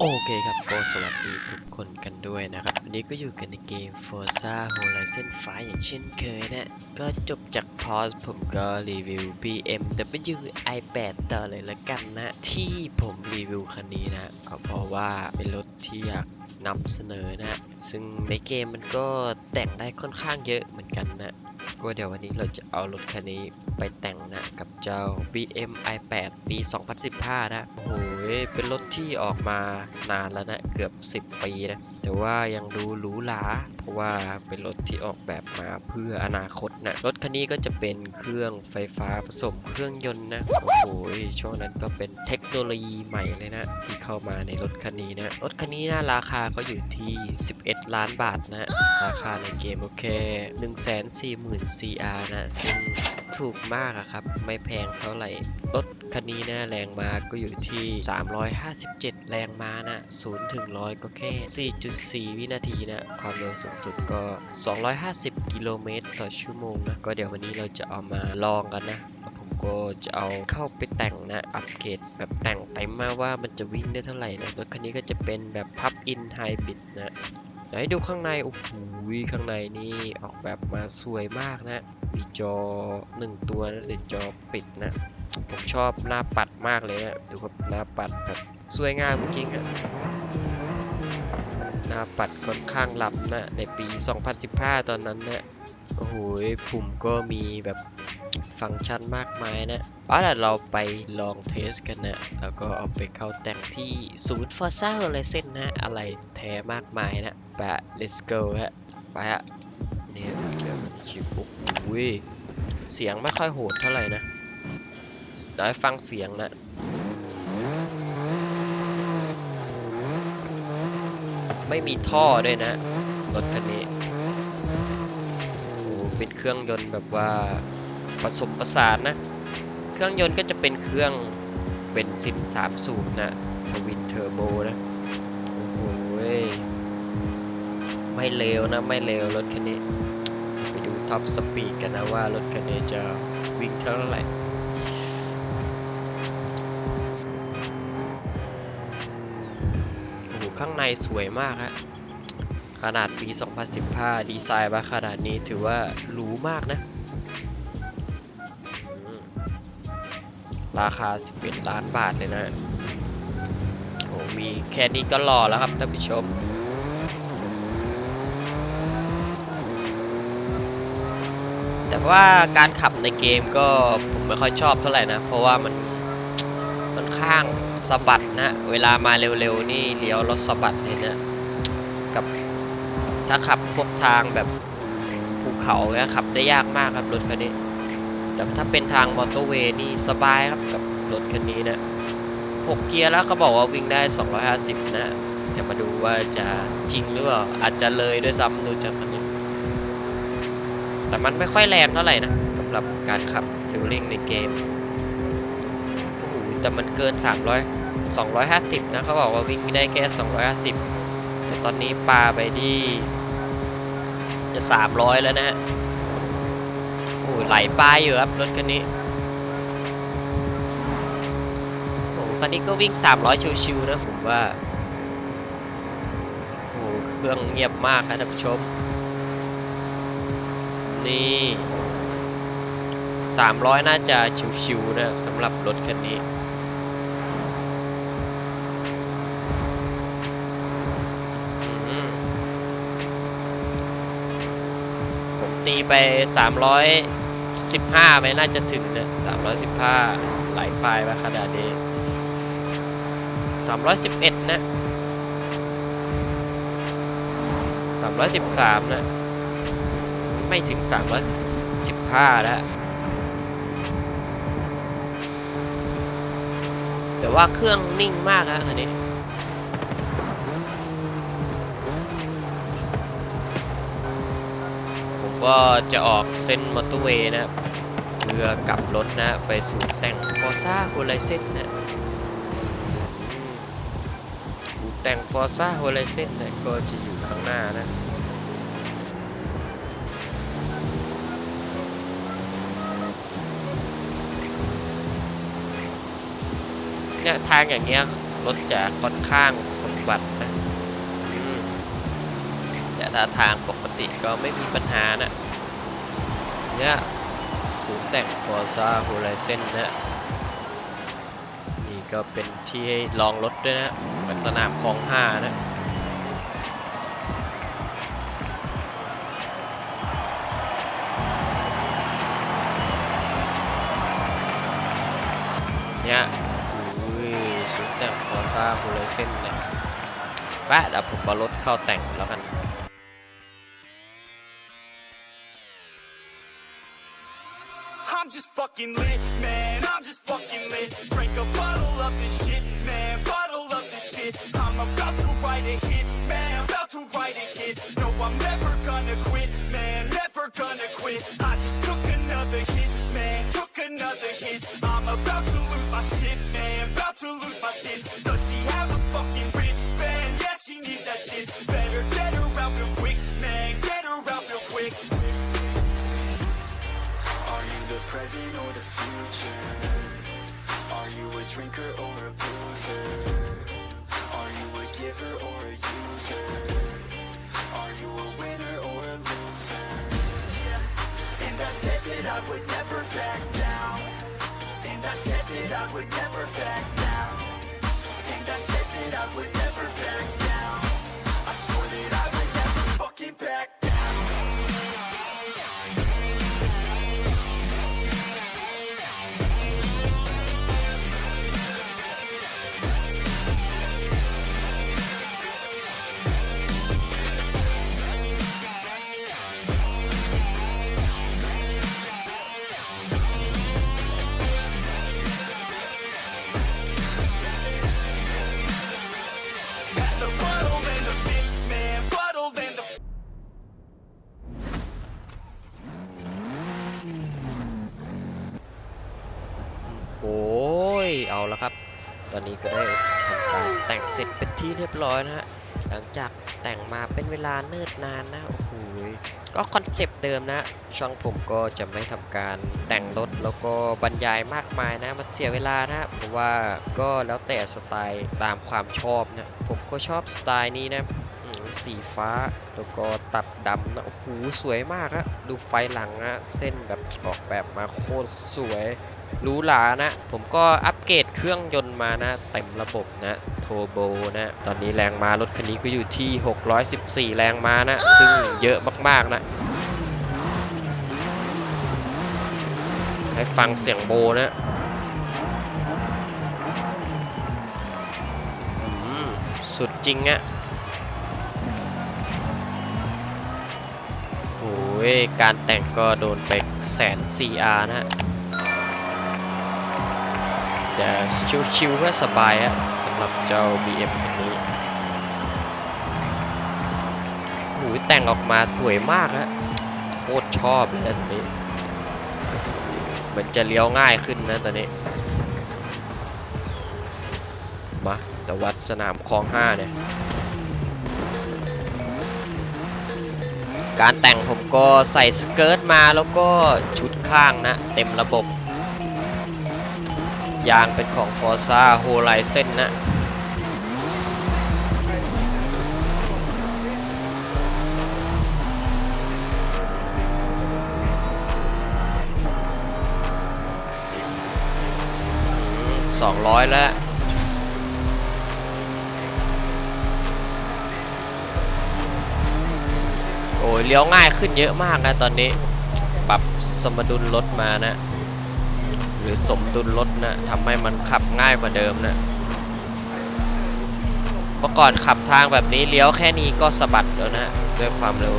โอเคครับก็สวัสดีทุกคนกันด้วยนะครับ วันนี้ก็อยู่กันในเกม Forza Horizon 5 อย่างเช่นเคยนะ ก็จบจากพอสผมก็รีวิว BMW i8 ต่อเลยละกันนะ ที่ผมรีวิวคันนี้นะก็เพราะว่าเป็นรถที่อยากนำเสนอนะ ซึ่งในเกมมันก็แต่งได้ค่อนข้างเยอะเหมือนกันนะ ก็เดี๋ยววันนี้เราจะเอารถคันนี้ ไปแต่งนะกับเจ้า BM i8 ปี 2015 นะโอ้โหเป็นรถที่ออกมานานแล้วนะเกือบ 10 ปีนะ แต่ว่ายังดูหรูหรา เพราะว่าเป็นรถที่ออกแบบมาเพื่ออนาคตนะ รถคันนี้ก็จะเป็นเครื่องไฟฟ้าผสมเครื่องยนต์นะ โอ้โหช่วงนั้นก็เป็นเทคโนโลยีใหม่เลยนะ ที่เข้ามาในรถคันนี้นะ รถคันนี้นะราคาก็อยู่ที่ 11 ล้านบาทนะ ราคาในเกมโอเค 140,000 CR นะ ซึ่ง ถูกมากอะครับ ไม่แพงเท่าไหร่ รถคันนี้นะแรงม้าก็อยู่ที่ 357 แรงม้านะ0ถึง100 ก็แค่ 4.4 วินาทีนะ ความเร็วสูงสุดก็ 250 กิโลเมตรต่อชั่วโมงนะ ก็เดี๋ยววันนี้เราจะเอามาลองกันนะผมก็จะเอาเข้าไปแต่งนะ อัปเกรดแบบแต่งเต็มมาว่ามันจะวิ่งได้เท่าไหร่นะรถคันนี้ก็จะเป็นแบบพับอินไฮบริดนะเดี๋ยวให้ดูข้างใน โอ้โห ข้างในนี่ออกแบบมาสวยมากนะ มีจอหนึ่งตัวนะแต่จอปิดนะ ผมชอบหน้าปัดมากเลยนะดูครับหน้าปัดแบบสวยงามจริงอะหน้าปัดค่อนข้างล้ำนะในปี 2015 ตอนนั้นนะโอ้โหปุ่มก็มีแบบฟังก์ชันมากมายนะเอาล่ะเราไปลองเทสกันนะ แล้วก็เอาไปเข้าแต่งที่ศูนย์ Forza Horizon นนะ อะไรแท้มากมายนะ ไปะ let's go ฮะ ไปฮะ นี่ยเกี่ยวกับชิปปุ๊บอุ้ยเสียงไม่ค่อยโหดเท่าไหร่นะเดี๋ยวให้ฟังเสียงนะไม่มีท่อด้วยนะรถคันนี้โอ้เป็นเครื่องยนต์แบบว่าผสมประสานนะ เครื่องยนต์ก็จะเป็นเครื่องเบนซิน3สูบนะทวินเทอร์โบนะโอ้โห้ยไม่เลวนะ ไม่เลวรถคันนี้ ท็อปสปีดกันนะว่ารถคันนี้จะวิ่งเท่าไหร่โอ้โหข้างในสวยมากฮะขนาดปี 2015 ดีไซน์มาขนาดนี้ถือว่าหรูมากนะ ราคา 11 ล้านบาทเลยนะโอ้มีแค่นี้ก็หล่อแล้วครับท่านผู้ชม แต่ว่าการขับในเกมก็ผมไม่ค่อยชอบเท่าไหร่นะ เพราะว่ามันค่อนข้างสะบัดนะ เวลามาเร็วๆนี่เลี้ยวรถสะบัดเลยนะกับถ้าขับพวกทางแบบภูเขาเนี่ยขับได้ยากมากครับรถคันนี้ แต่ถ้าเป็นทางมอเตอร์เวย์นี่สบายครับกับรถคันนี้นะ6เกียร์แล้วเขาบอกว่าวิ่งได้ 250 นะเดี๋ยวมาดูว่าจะจริงหรือเปล่าอาจจะเลยด้วยซ้ำดูจากคันนี้ แต่มันไม่ค่อยแรงเท่าไหร่นะสำหรับการขับฟิลลิ่งในเกมโอ้โหแต่มันเกิน 300 250 นะเขาบอกว่าวิ่งได้แค่ 250 แต่ตอนนี้ปาไปที่จะ 300 แล้วนะฮะโอ้โหไหลปลายอยู่ครับรถคันนี้โอ้โหคันนี้ก็วิ่ง 300 ชิวๆนะผมว่าโอ้โหเครื่องเงียบมากครับท่านผู้ชม นี่300 น่าจะชิวๆนะสำหรับรถคันนี้ ผมตีไป 315 ไปน่าจะถึงนะ315 ไหลปลายมาขนาดนี้311 นะ 313 นะ ไม่ถึง315แล้ว แต่ว่าเครื่องนิ่งมากนะคันนี้ผมก็จะออกเส้นมอเตอร์เวย์นะเพื่อกลับรถนะ ไปสู่แต่ง Forza Horizon นะอู่แต่ง Forza Horizon นะก็จะอยู่ข้างหน้านะ เนี่ยทางอย่างเงี้ยรถจะค่อนข้างสมบัตินะแต่ถ้าทางปกติก็ไม่มีปัญหานะเนี่ยศูนย์แต่ง Forza Horizon นะนี่ก็เป็นที่ให้ลองรถด้วยนะเหมือนสนามคลองห้านะเนี้ย ศูนย์แต่ง Forza Horizon เนี่ยแปะเดี๋ยวผมเอารถเข้าแต่งแล้วกัน I'm just fucking lit, man. I'm just fucking lit. Drink a bottle of this shit, man. Bottle of this shit. I'm about to write a hit, man. About to write a hit. No, I'm never gonna quit, man. Never gonna quit. I just took another hit, man. Took another hit. I'm about to lose my shit, man. To lose my shit. Does she have a fucking wristband? Yeah, she needs that shit. Better get her out real quick, man. Get her out real quick. Are you the present or the future? Are you a drinker or a boozer? Are you a giver or a user? Are you a winner or a loser? Yeah. And I said that I would never back down. And I said that I would never back down. I up with จากแต่งมาเป็นเวลาเนิ่นนานนะโอ้โหก็คอนเซปต์เดิมนะ ช่องผมก็จะไม่ทำการแต่งรถแล้วก็บรรยายมากมายนะมาเสียเวลานะเพราะว่าก็แล้วแต่สไตล์ตามความชอบนะ ผมก็ชอบสไตล์นี้นะสีฟ้าแล้วก็ตัดดำนะโอ้โหสวยมากอะดูไฟหลังอะเส้นแบบออกแบบมาโคตรสวยหรูหรานะ ผมก็อัปเกรดเครื่องยนต์มานะเต็มระบบนะ ทโบนะ ตอนนี้แรงม้ารถคันนี้ก็อยู่ที่ 614 แรงม้านะ ซึ่งเยอะมาก ๆ นะ ให้ฟังเสียงโบนะสุดจริงอะโอ้ย การแต่งก็โดนไปแสน 4R นะฮะแต่ชิวๆก็สบายอะำหรับเจ้า BM คันนี้หูยแต่งออกมาสวยมากฮะโคตรชอบเลยนะตอนนี้เหมือนจะเลี้ยวง่ายขึ้นนะตอนนี้ มาแต่วัดสนามคลองห้าเนี่ย การแต่งผมก็ใส่สเกิร์ตมาแล้วก็ชุดข้างนะ เต็มระบบยางเป็นของ Forza Horizon นะ สองร้อยแล้ว โอ้ยเลี้ยวง่ายขึ้นเยอะมากนะตอนนี้ ปรับสมดุลรถมานะ หรือสมดุลรถนะทำให้มันขับง่ายกว่าเดิมนะเมื่อก่อนขับทางแบบนี้เลี้ยวแค่นี้ก็สะบัดแล้วนะ ด้วยความเร็ว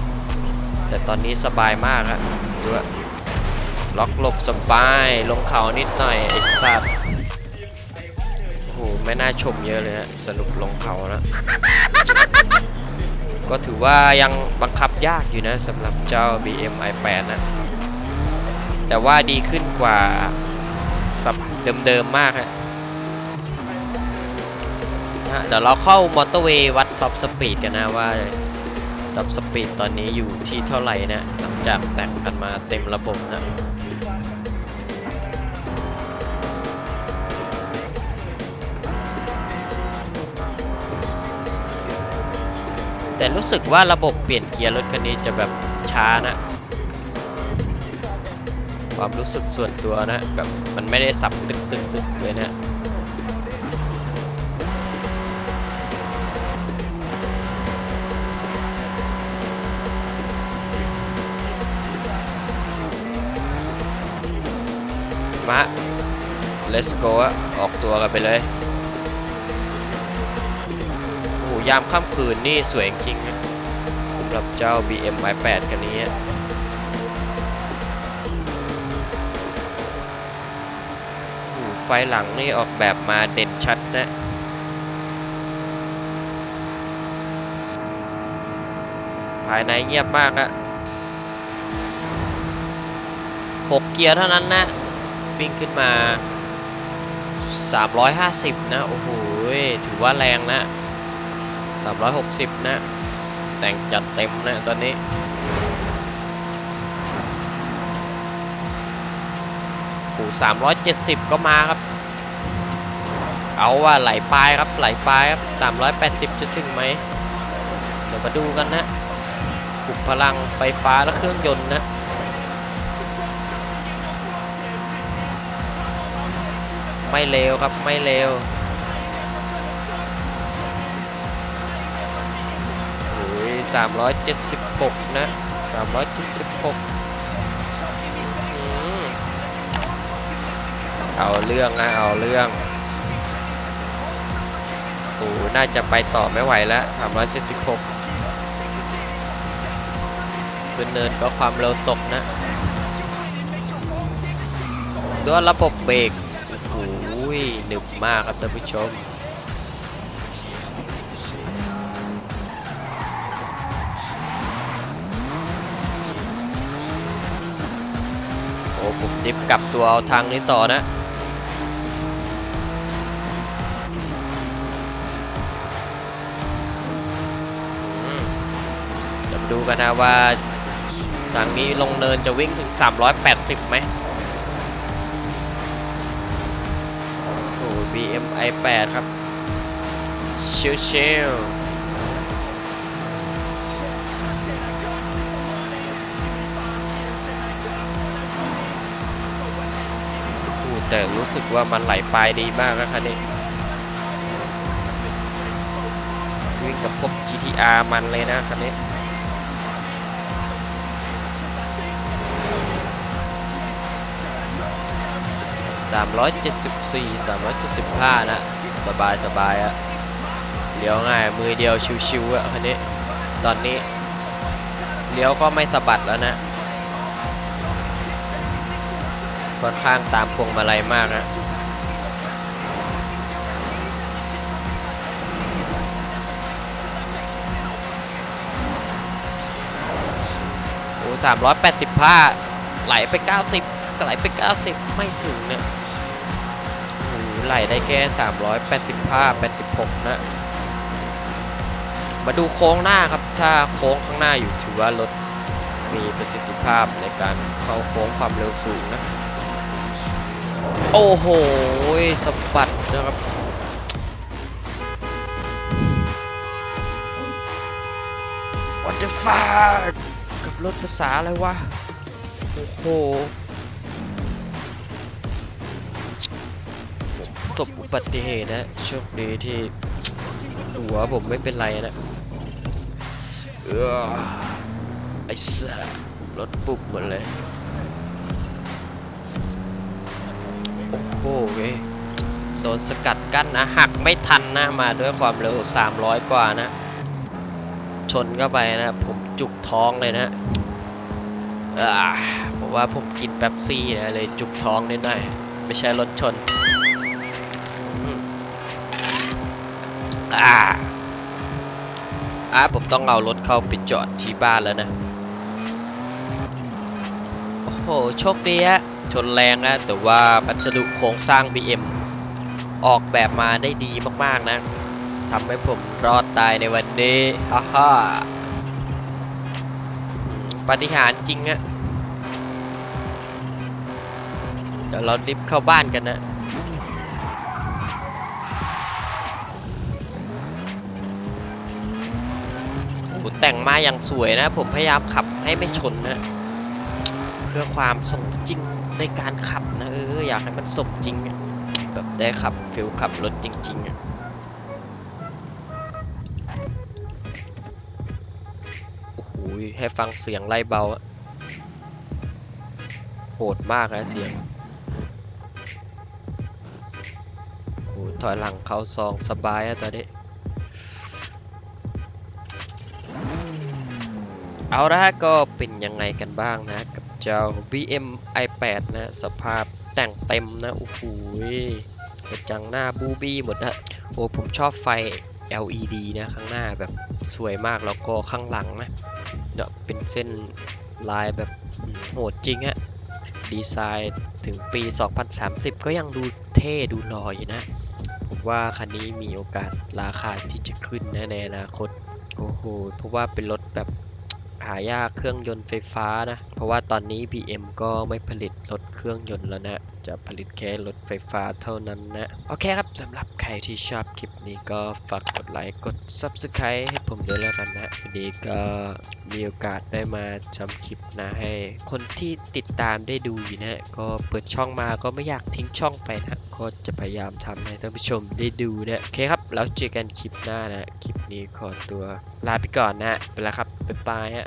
200 แต่ตอนนี้สบายมากอะดูอะ ล็อกหลบสบาย ลงเขานิดหน่อยไอ้สัตว์โอ้โหไม่น่าชมเยอะเลยฮะสรุปลงเขานะก็ถือว่ายังบังคับยากอยู่นะสำหรับเจ้า BM i8 นะ แต่ว่าดีขึ้นกว่าสับเดิมๆมากฮะนะฮะเดี๋ยวเราเข้ามอเตอร์เวย์วัดท็อปสปีดกันนะว่าท็อปสปีดตอนนี้อยู่ที่เท่าไหร่นะหลังจากแต่งกันมาเต็มระบบนะ แต่รู้สึกว่าระบบเปลี่ยนเกียร์รถคันนี้จะแบบช้านะ ความรู้สึกส่วนตัวนะแบบมันไม่ได้สับตึกตึกตึกเลยนะมา let's go อะออกตัวกันไปเลย ยามค่ำคืนนี่สวยจริงนะสำหรับเจ้า BM i8 คันนี้ไฟหลังนี่ออกแบบมาเด่นชัดนะภายในเงียบมากอะหกเกียร์เท่านั้นนะวิ่งขึ้นมา 350 นะ โอ้โห ถือว่าแรงนะ 360 นะ แต่งจัดเต็มนะตอนนี้โอ้โห370 ก็มาครับ เอาว่าไหลปลายครับ ไหลปลายครับ 380 จะถึงไหม เดี๋ยวมาดูกันนะปลุกพลังไฟฟ้าและเครื่องยนต์นะไม่เร็วครับไม่เร็ว 376 นะ 376 เอาเรื่องนะ เอาเรื่องโอ้น่าจะไปต่อไม่ไหวแล้ว 376เป็นเนินก็ความเร็วตกนะด้วยระบบเบรกโอ้ยหนึบมากครับท่านผู้ชม ผมดิฟกลับตัวเอาทางนี้ต่อนะอืมเดี๋ยวมาดูกันนะว่าทางนี้ลงเนินจะวิ่งถึง 380ไหมโอ้ BM i8 ครับ ชิลชิ แต่รู้สึกว่ามันไหลปลายดีมากนะคันนี้วิ่งกับพวก GTR มันเลยนะคันนี้374 375นะสบายสบายอะเลี้ยวง่ายมือเดียวชิวๆอะคันนี้ ตอนนี้เลี้ยวก็ไม่สะบัดแล้วนะ ค่อนข้างตามพวงมาลัยมากนะโอ้สามร้อยแปดสิบห้าไหลไปเก้าสิบไหลไปเก้าสิบไม่ถึงเนี่ยโอ้ไหลได้แค่สามร้อยแปดสิบห้าแปดสิบหกนะ มาดูโค้งหน้าครับ ถ้าโค้งข้างหน้าอยู่ถือว่ารถมีประสิทธิภาพในการเข้าโค้งความเร็วสูงนะ โอ้โหสะบัดนะครับ What the fuck กับรถภาษาอะไรวะ โอ้โหประสบอุบัติเหตุนะ โชคดีที่หัวผมไม่เป็นไรนะเออไอ้สัสรถปุบหมดเลย เว้ยโดนสกัดกั้นนะ หักไม่ทันนะมาด้วยความเร็ว 300 กว่านะ ชนเข้าไปนะผมจุกท้องเลยนะอ่าผมว่าผมกินแป๊บซี่นะเลยจุกท้องนิดหน่อยไม่ใช่รถชนอ่าอ่าผมต้องเอารถเข้าไปจอดที่บ้านแล้วนะ โอ้โห โชคดีฮะ นแรงนะ แต่ว่าพัสดุโครงสร้าง BM ออกแบบมาได้ดีมากๆนะทำให้ผมรอดตายในวันนี้ฮ่าฮ่าปฏิหารจริงอะเดี๋ยวเราดิฟเข้าบ้านกันนะโแต่งมาอย่างสวยนะ ผมพยายามขับให้ไม่ชนนะ เพื่อความสมจริง ในการขับนะเอออยากให้มันสมจริงแบบได้ขับฟิลขับรถจริงๆอะโอ้โหให้ฟังเสียงไล่เบาะโหดมากนะเสียงโอ้หถอยหลังเขาซองสบายอะตอนนี้เอาละก็เป็นยังไงกันบ้างนะก เจ้า BM i8 นะสภาพแต่งเต็มนะโอ้โหกระจังหน้าบูบี้หมดนะโอ้ผมชอบไฟ LED นะข้างหน้าแบบสวยมากแล้วก็ข้างหลังนะเดี๋ยวเป็นเส้นลายแบบโหดจริงอะดีไซน์ถึงปี 2030 ก็ยังดูเท่ดูหล่ออยู่นะ ผมว่าคันนี้มีโอกาสราคาที่จะขึ้นนะในอนาคต โอ้โห เพราะว่าเป็นรถแบบ หายากเครื่องยนต์ไฟฟ้านะ เพราะว่าตอนนี้ BM ก็ไม่ผลิตรถเครื่องยนต์แล้วนะ จะผลิตแค่รถไฟฟ้าเท่านั้นนะ โอเคครับสำหรับใครที่ชอบคลิปนี้ก็ฝากกดไลค์กด Subscribe ให้ผมด้วยแล้วกันนะวันนี้ก็มีโอกาสได้มาจำคลิปนะให้ คนที่ติดตามได้ดูนะก็เปิดช่องมาก็ไม่อยากทิ้งช่องไปนะก็จะพยายามทำให้ท่านผู้ชมได้ดูนะโอเคครับแล้วเจอกันคลิปหน้านะคลิปนี้ขอตัวลาไปก่อนนะไปแล้วครับบ๊ายบายฮะ